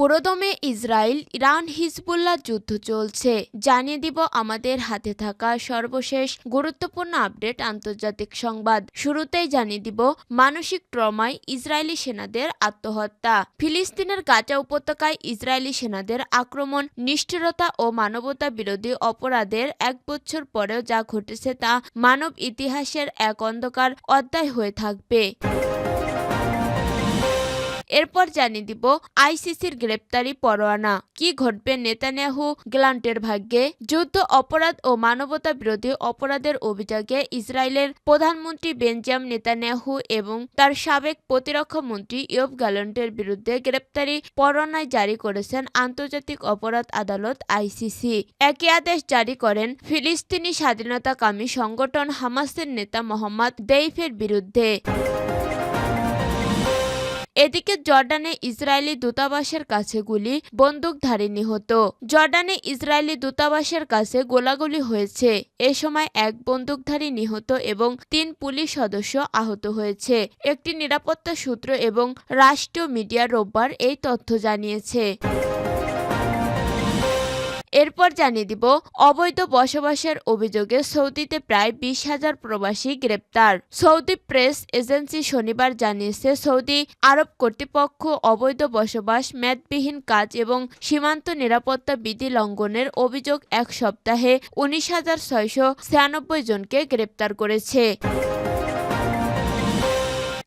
পুরোদমে Israel Iran Hezbollah যুদ্ধ চলছে। জানিয়ে দিব আমাদের হাতে থাকা সর্বশেষ গুরুত্বপূর্ণ আপডেট আন্তর্জাতিক সংবাদ। শুরুতেই জানিয়ে দিব মানসিক ট্রমায় ইসরায়েলি সেনাদের আত্মহত্যা। ফিলিস্তিনের গাজা উপত্যকায় ইসরায়েলি সেনাদের আক্রমণ, নিষ্ঠুরতা ও মানবতা বিরোধী অপরাধের এক বছর পরেও যা ঘটেছে তা মানব ইতিহাসের এক অন্ধকার অধ্যায় হয়ে থাকবে। এরপর জানিয়ে দিব আইসিসির গ্রেপ্তারি পরোয়ানা। কি ঘটবে নেতানিয়াহু গ্লান্টের ভাগ্যে? যুদ্ধ, অপরাধ ও মানবতা বিরোধী অপরাধের অভিযোগে ইসরায়েলের প্রধানমন্ত্রী বেঞ্জাম নেতানিয়াহু এবং তার সাবেক প্রতিরক্ষা মন্ত্রী ইয়ব গ্যালন্টের বিরুদ্ধে গ্রেপ্তারি পরোয়ানায় জারি করেছেন আন্তর্জাতিক অপরাধ আদালত আইসিসি। একই আদেশ জারি করেন ফিলিস্তিনি স্বাধীনতাকামী সংগঠন হামাসের নেতা মোহাম্মদ দেইফের বিরুদ্ধে। এদিকে জর্ডানে ইসরায়েলি দূতাবাসের কাছে গুলি, বন্দুকধারী নিহত। জর্ডানে ইসরায়েলি দূতাবাসের কাছে গোলাগুলি হয়েছে। এ সময় এক বন্দুকধারী নিহত এবং তিন পুলিশ সদস্য আহত হয়েছে। একটি নিরাপত্তা সূত্র এবং রাষ্ট্রীয় মিডিয়া রোববার এই তথ্য জানিয়েছে। এরপর জানিয়ে দিব, অবৈধ বসবাসের অভিযোগে সৌদিতে প্রায় বিশ হাজার প্রবাসী গ্রেপ্তার। সৌদি প্রেস এজেন্সি শনিবার জানিয়েছে, সৌদি আরব কর্তৃপক্ষ অবৈধ বসবাস, মেয়াদবিহীন কাজ এবং সীমান্ত নিরাপত্তা বিধি লঙ্ঘনের অভিযোগ এক সপ্তাহে উনিশ হাজার ছয়শো ছিয়ানব্বই জনকে গ্রেপ্তার করেছে।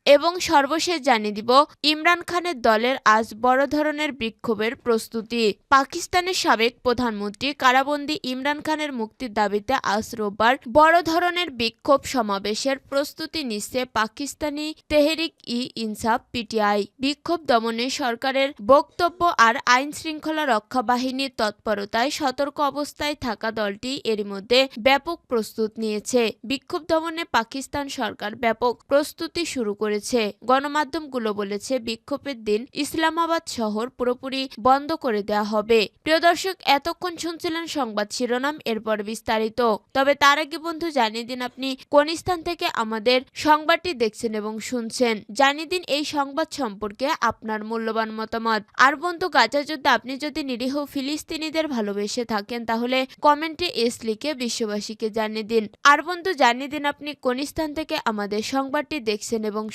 এবং সর্বশেষ জানিয়ে দিব, ইমরান খানের দলের আজ বড় ধরনের বিক্ষোভের প্রস্তুতি। পাকিস্তানের সাবেক প্রধানমন্ত্রী কারাবন্দী ইমরান খানের মুক্তির দাবিতে আজ রোববার বড় ধরনের বিক্ষোভ সমাবেশের প্রস্তুতি নিচ্ছে পাকিস্তানি তেহরিক ই ইনসাফ পিটিআই। বিক্ষোভ দমনে সরকারের বক্তব্য আর আইন শৃঙ্খলা রক্ষা বাহিনীর তৎপরতায় সতর্ক অবস্থায় থাকা দলটি এর মধ্যে ব্যাপক প্রস্তুত নিয়েছে। বিক্ষোভ দমনে পাকিস্তান সরকার ব্যাপক প্রস্তুতি শুরু করেছে। গণমাধ্যমগুলো বলেছে, বিক্ষোভের দিন ইসলামাবাদ শহর পুরোপুরি বন্ধ করে দেওয়া হবে। প্রিয় দর্শক, এতক্ষণ শুনছিলেন সংবাদ শিরোনাম, এরপর বিস্তারিত। তবে তার আগে বন্ধু, জানিয়ে দিন আপনি কোন স্থান থেকে আমাদের সংবাদটি দেখছেন এবং শুনছেন। জানিয়ে দিন এই সংবাদ সম্পর্কে আপনার মূল্যবান মতামত। আর বন্ধু, গাজা যুদ্ধে আপনি যদি নিরীহ ফিলিস্তিনিদের ভালোবেসে থাকেন, তাহলে কমেন্টে এস লিখে বিশ্ববাসীকে জানিয়ে দিন। আর বন্ধু, জানিয়ে দিন আপনি কোন স্থান থেকে আমাদের সংবাদটি দেখছেন এবং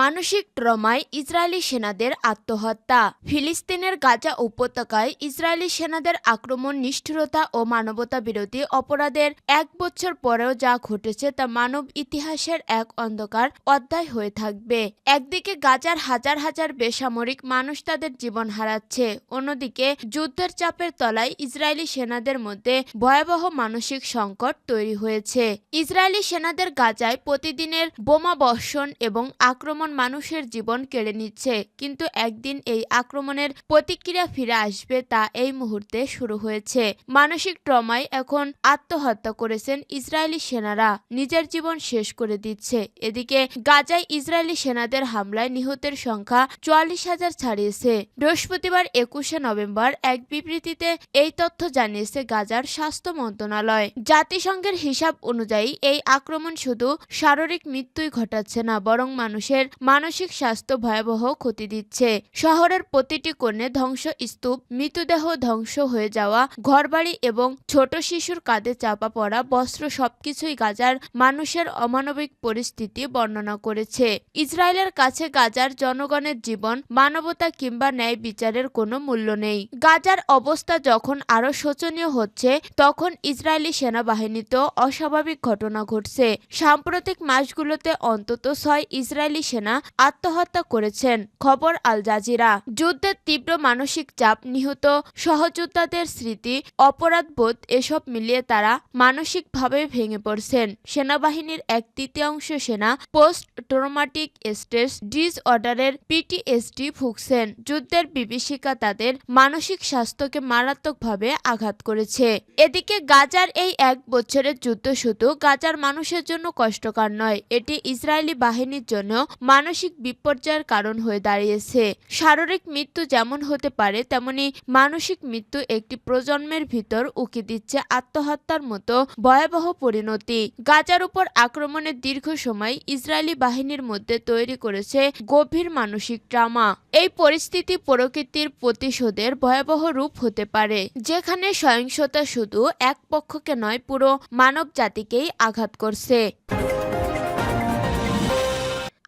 মানসিক ট্রমায় ইসরায়েলি সেনাদের আত্মহত্যা। ফিলিস্তিনের গাজা উপত্যকায় ইসরায়েলি সেনাদের আক্রমণ, নিষ্ঠুরতা ও মানবতা বিরোধী অপরাধের এক বছর পরেও যা ঘটেছে তা মানব ইতিহাসের এক অন্ধকার অধ্যায় হয়ে থাকবে। একদিকে গাজার হাজার হাজার বেসামরিক মানুষ তাদের জীবন হারাচ্ছে, অন্যদিকে যুদ্ধের চাপের তলায় ইসরায়েলি সেনাদের মধ্যে ভয়াবহ মানসিক সংকট তৈরি হয়েছে। ইসরায়েলি সেনাদের গাজায় প্রতিদিনের বোমা বর্ষণ এবং আক্রমণ মানুষের জীবন কেড়ে নিচ্ছে, কিন্তু একদিন এই আক্রমণের প্রতিক্রিয়া ফিরে আসবে তা এই মুহূর্তে শুরু হয়েছে। মানসিক ট্রমায় এখন আত্মহত্যা করেছেন ইসরায়েলি সেনারা, নিজের জীবন শেষ করে দিচ্ছে। এদিকে গাজায় ইসরায়েলি সেনাদের হামলায় নিহতের সংখ্যা চুয়াল্লিশ হাজার ছাড়িয়েছে। বৃহস্পতিবার একুশে নভেম্বর এক বিবৃতিতে এই তথ্য জানিয়েছে গাজার স্বাস্থ্য মন্ত্রণালয়। জাতিসংঘের হিসাব অনুযায়ী এই আক্রমণ শুধু শারীরিক মৃত্যুই ঘটাচ্ছে না, বরং মানুষের মানসিক স্বাস্থ্য ভয়াবহ ক্ষতি দিচ্ছে। শহরের প্রতিটি কোণে ধ্বংস স্তূপ মৃতদেহ ধ্বংস হয়ে যাওয়া, ঘরবাড়ি এবং ছোট শিশুর কাঁধে চাপা পড়া, বস্ত্র সবকিছুই গাজার মানুষের অমানবিক পরিস্থিতি বর্ণনা করেছে। ইসরায়েলের কাছে গাজার জনগণের জীবন, মানবতা কিংবা ন্যায় বিচারের কোনো মূল্য নেই। গাজার অবস্থা যখন আরও শোচনীয় হচ্ছে, তখন ইসরায়েলি সেনাবাহিনীতেও অস্বাভাবিক ঘটনা ঘটছে। সাম্প্রতিক মাসগুলোতে অন্তত ছয় ইসরায়েলি সেনা আত্মহত্যা করেছেন। খবর আল জাজিরা। যুদ্ধের তীব্র মানসিক চাপ নিহত সহযোদ্ধাদের স্মৃতি, অপরাধবোধ এসব মিলিয়ে তারা মানসিকভাবে ভেঙে পড়ছেন। সেনাবাহিনীর এক তৃতীয়াংশ সেনা পোস্ট ট্রমাটিক স্ট্রেস ডিসঅর্ডারের পিটিএসডি ভুগছেন। যুদ্ধের বিভীষিকা তাদের মানসিক স্বাস্থ্যকে মারাত্মকভাবে আঘাত করেছে। এদিকে গাজার এই এক বছরের যুদ্ধ শুধু গাজার মানুষের জন্য কষ্টকর নয়, এটি ইসরায়েলি বাহিনীর জন্য মানসিক বিপর্যয়ের কারণ হয়ে দাঁড়িয়েছে। শারীরিক মৃত্যু যেমন হতে পারে, তেমনি মানসিক মৃত্যু একটি প্রজন্মের ভিতর উকি দিচ্ছে আত্মহত্যার মতো ভয়াবহ পরিণতি। গাজার উপর আক্রমণের দীর্ঘ সময় ইসরায়েলি বাহিনীর মধ্যে তৈরি করেছে গভীর মানসিক ট্রামা। এই পরিস্থিতি প্রকৃতির প্রতিশোধের ভয়াবহ রূপ হতে পারে, যেখানে সহিংসতা শুধু এক পক্ষকে নয়, পুরো মানব জাতিকেই আঘাত করছে।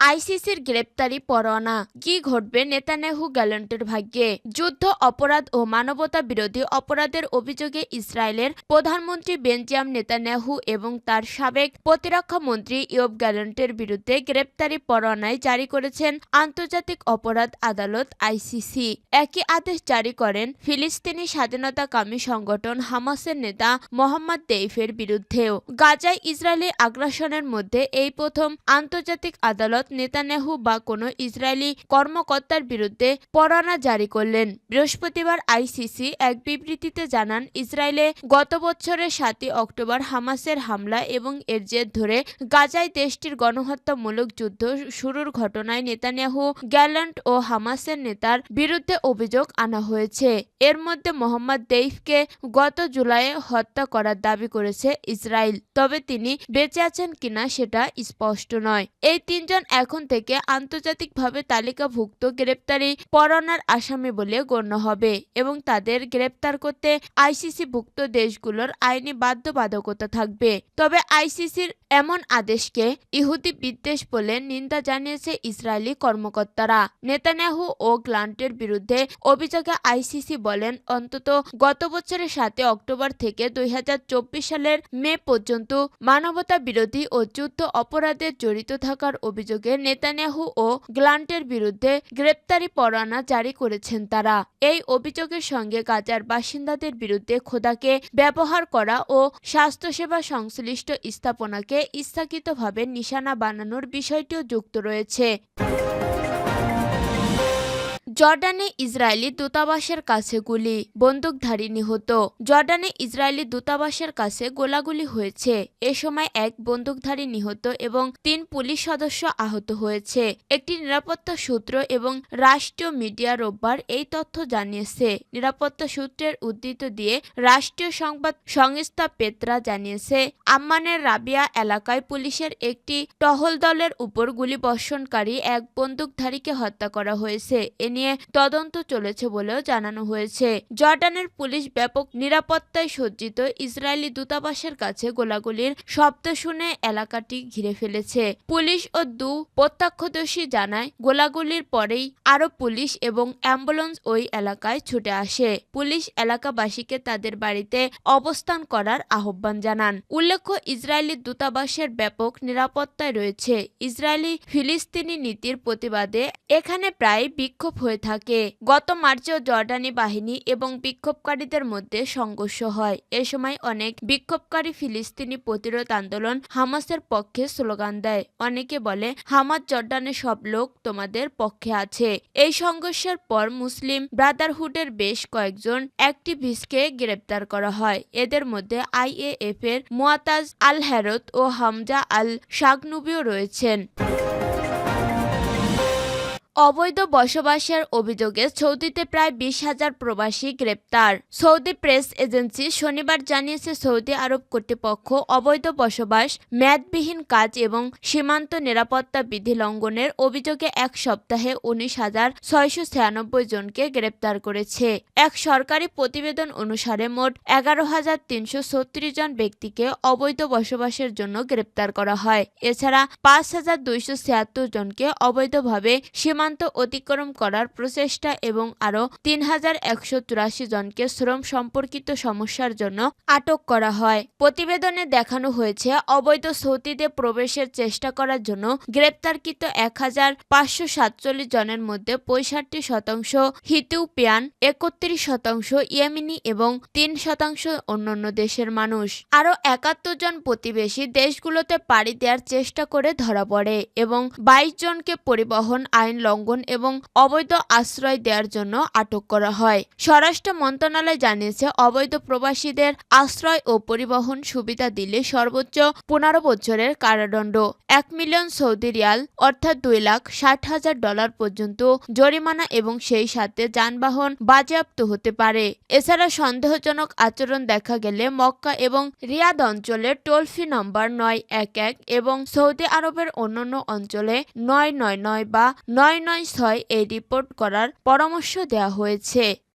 আইসিসির গ্রেপ্তারি পরোয়ানা। কি ঘটবে নেতানেহু গ্যালেন্টের ভাগ্যে? যুদ্ধ, অপরাধ ও মানবতা বিরোধী অপরাধের অভিযোগে ইসরায়েলের প্রধানমন্ত্রী বেঞ্জিয়াম নেতানেহু এবং তার সাবেক প্রতিরক্ষা মন্ত্রী ইয়ব গ্যালেন্টের বিরুদ্ধে গ্রেপ্তারি পরোয়ানায় জারি করেছেন আন্তর্জাতিক অপরাধ আদালত আইসিসি। একই আদেশ জারি করেন ফিলিস্তিনি স্বাধীনতাকামী সংগঠন হামাসের নেতা মোহাম্মদ দেইফের বিরুদ্ধেও। গাজায় ইসরায়েলি আগ্রাসনের মধ্যে এই প্রথম আন্তর্জাতিক আদালত নেতানেহু বা কোনো ইসরায়েলি কর্মকর্তার বিরুদ্ধে পরোয়ানা জারি করলেন। বৃহস্পতিবার আইসিসি এক বিবৃতিতে জানান, ইসরায়েলে গত বছরের সাতই অক্টোবর হামাসের হামলা এবং এর জের ধরে গাজায় দেশটির গণহত্যামূলক যুদ্ধ শুরুর ঘটনায় নেতানিয়াহু গ্যালান্ট ও হামাসের নেতার বিরুদ্ধে অভিযোগ আনা হয়েছে। এর মধ্যে মোহাম্মদ দেইফকে গত জুলাইয়ে হত্যা করার দাবি করেছে ইসরায়েল, তবে তিনি বেঁচে আছেন কিনা সেটা স্পষ্ট নয়। এই তিনজন এখন থেকে আন্তর্জাতিকভাবে তালিকাভুক্ত গ্রেপ্তারি পরোয়ানার আসামি বলে গণ্য হবে এবং তাদের গ্রেপ্তার করতে আইসিসিভুক্ত দেশগুলোর আইনি বাধ্যবাধকতা থাকবে। তবে আইসিসির এমন আদেশকে ইহুদি বিদ্বেষ বলে নিন্দা জানিয়েছে ইসরায়েলি কর্মকর্তারা। নেতানিয়াহু ও গ্লান্টের বিরুদ্ধে অভিযোগে আইসিসি বলেন, অন্তত গত বছরের সাতই অক্টোবর থেকে দুই হাজার চব্বিশ সালের মে পর্যন্ত মানবতা বিরোধী ও যুদ্ধ অপরাধে জড়িত থাকার অভিযোগে নেতানিয়াহু ও গ্লান্টের বিরুদ্ধে গ্রেপ্তারি পরোয়ানা জারি করেছেন তারা। এই অভিযোগের সঙ্গে গাজার বাসিন্দাদের বিরুদ্ধে খোদাকে ব্যবহার করা ও স্বাস্থ্যসেবা সংশ্লিষ্ট স্থাপনাকে স্থাকিতভাবে নিশানা বানানোর বিষয়টিও যুক্ত রয়েছে। জর্ডানে ইসরায়েলি দূতাবাসের কাছে গুলি, বন্দুকধারী নিহত। জর্ডানে ইসরায়েলি দূতাবাসের কাছে গোলাগুলি হয়েছে। এ সময় এক বন্দুকধারী নিহত এবং তিন পুলিশ সদস্য আহত হয়েছে। একটি নিরাপত্তা সূত্র এবং রাষ্ট্রীয় মিডিয়া রোববার এই তথ্য জানিয়েছে। নিরাপত্তা সূত্রের উদ্ধৃত দিয়ে রাষ্ট্রীয় সংবাদ সংস্থা পেত্রা জানিয়েছে, আম্মানের রাবিয়া এলাকায় পুলিশের একটি টহল দলের উপর গুলিবর্ষণকারী এক বন্দুকধারীকে হত্যা করা হয়েছে। এ নিয়ে তদন্ত চলেছে বলেও জানানো হয়েছে। জর্ডানের পুলিশ ব্যাপক নিরাপত্তায় সজ্জিত ইসরায়েলি দূতাবাসের কাছে গোলাগুলির শব্দ শুনে এলাকাটি ঘিরে ফেলেছে। পুলিশ ও দু প্রত্যক্ষদর্শী জানায়, গোলাগুলির পরেই আরও পুলিশ এবং অ্যাম্বুলেন্স ওই এলাকায় ছুটে আসে। পুলিশ এলাকাবাসীকে তাদের বাড়িতে অবস্থান করার আহ্বান জানান। উল্লেখ্য, ইসরায়েলি দূতাবাসের ব্যাপক নিরাপত্তায় রয়েছে। ইসরায়েলি ফিলিস্তিনি নীতির প্রতিবাদে এখানে প্রায় বিক্ষোভ হয়ে থাকে। গত মার্চেও জর্ডানি বাহিনী এবং বিক্ষোভকারীদের মধ্যে সংঘর্ষ হয়। এ সময় অনেক বিক্ষোভকারী ফিলিস্তিনি প্রতিরোধ আন্দোলন হামাসের পক্ষে স্লোগান দেয়। অনেকে বলে, হামাস জর্ডানের সব লোক তোমাদের পক্ষে আছে। এই সংঘর্ষের পর মুসলিম ব্রাদারহুডের বেশ কয়েকজন অ্যাক্টিভিস্টকে গ্রেপ্তার করা হয়। এদের মধ্যে আইএএফ এর মোয়াতাজ আল হেরত ও হামজা আল শাগনুবিও রয়েছেন। অবৈধ বসবাসের অভিযোগে সৌদিতে প্রায় বিশ হাজার প্রবাসী গ্রেপ্তার। সৌদি প্রেস এজেন্সি শনিবার জানিয়েছে, সৌদি আরব কর্তৃপক্ষ অবৈধ বসবাস, মেয়াদবিহীন কাজ এবং সীমান্ত নিরাপত্তা বিধি লঙ্ঘনের অভিযোগে এক সপ্তাহে উনিশ হাজার ছয়শো ছিয়ানব্বই জনকে গ্রেপ্তার করেছে। এক সরকারি প্রতিবেদন অনুসারে মোট এগারো হাজার তিনশো ছত্রিশ জন ব্যক্তিকে অবৈধ বসবাসের জন্য গ্রেপ্তার করা হয়। এছাড়া পাঁচ হাজার দুইশো ছিয়াত্তর জনকে অবৈধভাবে সীমান্ত সীমান্ত অতিক্রম করার প্রচেষ্টা এবং আরও তিন হাজার একশো চুরাশি জনকে শ্রম সম্পর্কিত সমস্যার জন্য আটক করা হয়। প্রতিবেদনে দেখানো হয়েছে, অবৈধ সৌদিতে প্রবেশের চেষ্টা করার জন্য গ্রেপ্তারকৃত এক হাজার পাঁচশো সাতচল্লিশ জনের মধ্যে পঁয়ষট্টি শতাংশ হিতুপিয়ান একত্রিশ শতাংশ ইয়েমিনি এবং তিন শতাংশ অন্যান্য দেশের মানুষ। আরও একাত্তর জন প্রতিবেশী দেশগুলোতে পাড়ি দেওয়ার চেষ্টা করে ধরা পড়ে এবং বাইশ জনকে পরিবহন আইন লঙ্ঘন এবং অবৈধ আশ্রয় দেওয়ার জন্য আটক করা হয়। স্বরাষ্ট্র মন্ত্রণালয় জানিয়েছে, অবৈধ প্রবাসীদের আশ্রয় ও পরিবহন সুবিধা দিলে সর্বোচ্চ পনেরো বছরের কারাদণ্ড। এক মিলিয়ন সৌদি রিয়াল, অর্থাৎ দুই লাখ ষাট হাজার ডলার পর্যন্ত জরিমানা এবং সেই সাথে যানবাহন বাজেয়াপ্ত হতে পারে। এছাড়া সন্দেহজনক আচরণ দেখা গেলে মক্কা এবং রিয়াদ অঞ্চলে টোল ফ্রি নম্বর নয় এক এক এবং সৌদি আরবের অন্যান্য অঞ্চলে নয় নয় নয় বা নয় নয় ছয় এই রিপোর্ট করার পরামর্শ দেওয়া হয়েছে।